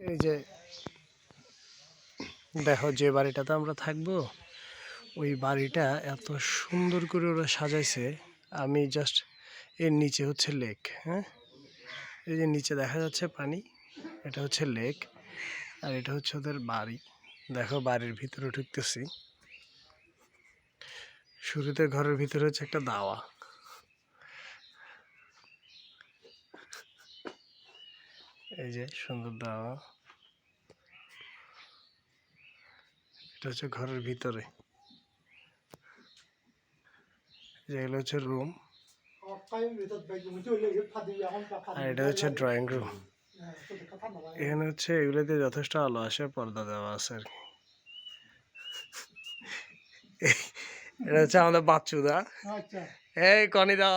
এই যে, দেখো যে বাড়িটাতে আমরা থাকব, ওই বাড়িটা এত সুন্দর করে ওরা সাজাইছে। আমি জাস্ট এর নিচে হচ্ছে লেক হ্যাঁ? এই যে নিচে দেখা যাচ্ছে পানি, এটা হচ্ছে লেক আর এটা হচ্ছে ওদের বাড়ি। দেখো বাড়ির ভিতরে ঢুকতেছি। শুরুতে ঘরের ভিতরে হচ্ছে একটা দাওয়া। এই যে সুন্দর দাওয়া। এটা হচ্ছে ঘরের ভিতরে। যেগুলো হচ্ছে রুম আর এটা হচ্ছে ড্রয়িং রুম এখানে হচ্ছে এগুলোতে যথেষ্ট আলো আসে পর্দা দেওয়া আছে আর কি। এটা হচ্ছে আমাদের বাচ্চুদা। এই কনিদা।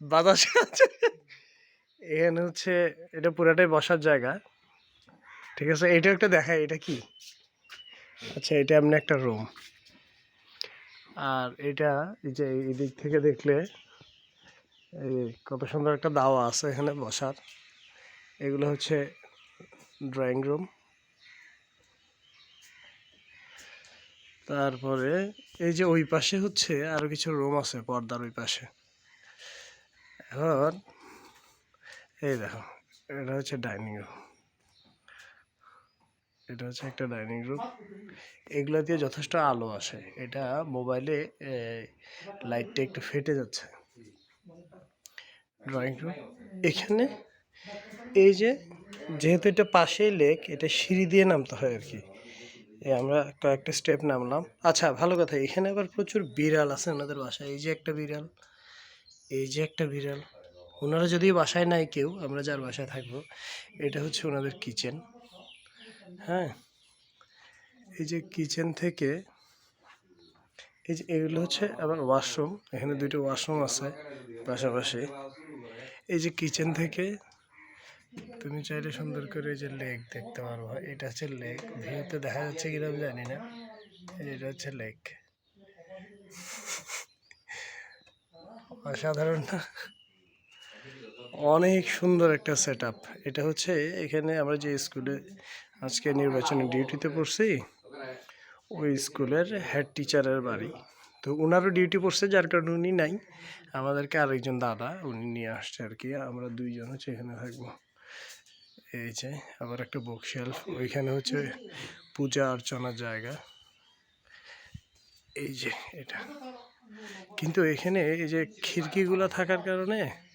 বাতাস আছে। এখানে হচ্ছে এটা পুরাটাই বসার জায়গা। ঠিক আছে? এটা একটা দেখায় এটা কি? আচ্ছা এটা এমনি একটা রুম আর এটা এই যে এই দিক থেকে দেখলে, এই কত সুন্দর একটা দাওয়া আছে এখানে বসার। এগুলো হচ্ছে ড্রয়িং রুম তারপরে এই যে ওই পাশে হচ্ছে আরও কিছু রুম আছে, পর্দার ওই পাশে। এখন এই দেখো, এটা হচ্ছে ডাইনিং রুম এটা হচ্ছে একটা ডাইনিং রুম এগুলো দিয়ে যথেষ্ট আলো আসে। এটা মোবাইলে লাইটটা একটু ফেটে যাচ্ছে। ড্রয়িং রুম এখানে এই যে, যেহেতু এটা পাশেই লেক এটা সিঁড়ি দিয়ে নামতে হয় আর কি। আমরা কয়েকটা স্টেপ নামলাম। আচ্ছা ভালো কথা, এখানে আবার প্রচুর বিড়াল আছে ওনাদের বাসায়। এই যে একটা বিড়াল, এই যে একটা বিড়াল। ওনারা যদি বাসায় নাই কেউ, আমরা যার বাসায় থাকব, এটা হচ্ছে ওনাদের কিচেন। হ্যাঁ? এই যে কিচেন থেকে, এই যে এগুলো হচ্ছে আবার ওয়াশরুম, এখানে দুটো ওয়াশরুম আছে পাশাপাশি। এই যে কিচেন থেকে, তুমি চাইলে সুন্দর করে এই যে লেক দেখতে পারব এটা হচ্ছে লেক, ভিউতে দেখা যাচ্ছে কিনা আমি জানি না, এটা হচ্ছে লেক। অসাধারণ না? অনেক সুন্দর একটা সেট এটা হচ্ছে এখানে আমরা যে স্কুলে আজকে নির্বাচনী ডিউটিতে পড়ছি, ওই স্কুলের হেড টিচারের বাড়ি। তো ওনারও ডিউটি পড়ছে, যার কারণে উনি নাই। আমাদেরকে আরেকজন দাদা উনি নিয়ে আসছে আর কি। আমরা দুইজন হচ্ছে এখানে থাকব। এই যে, আবার একটা বুক শেলফ ওইখানে হচ্ছে পূজা অর্চনার জায়গা। এই যে, এটা। কিন্তু এখানে এই যে খিড়কিগুলো থাকার কারণে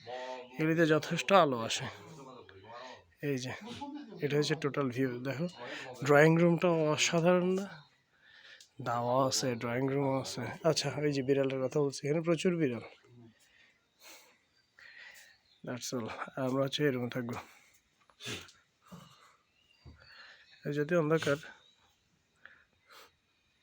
এগুলিতে যথেষ্ট আলো আসে। এই যে, এটা হচ্ছে টোটাল ভিউ দেখো। ড্রয়িং রুমটা অসাধারণ না? দাওয়া আছে ড্রয়িং রুমও আছে। আচ্ছা এই যে বিড়ালের কথা বলছি, এখানে প্রচুর বিড়াল। দ্যাটস আমরা হচ্ছে এই রুমে থাকব। যদি অন্ধকার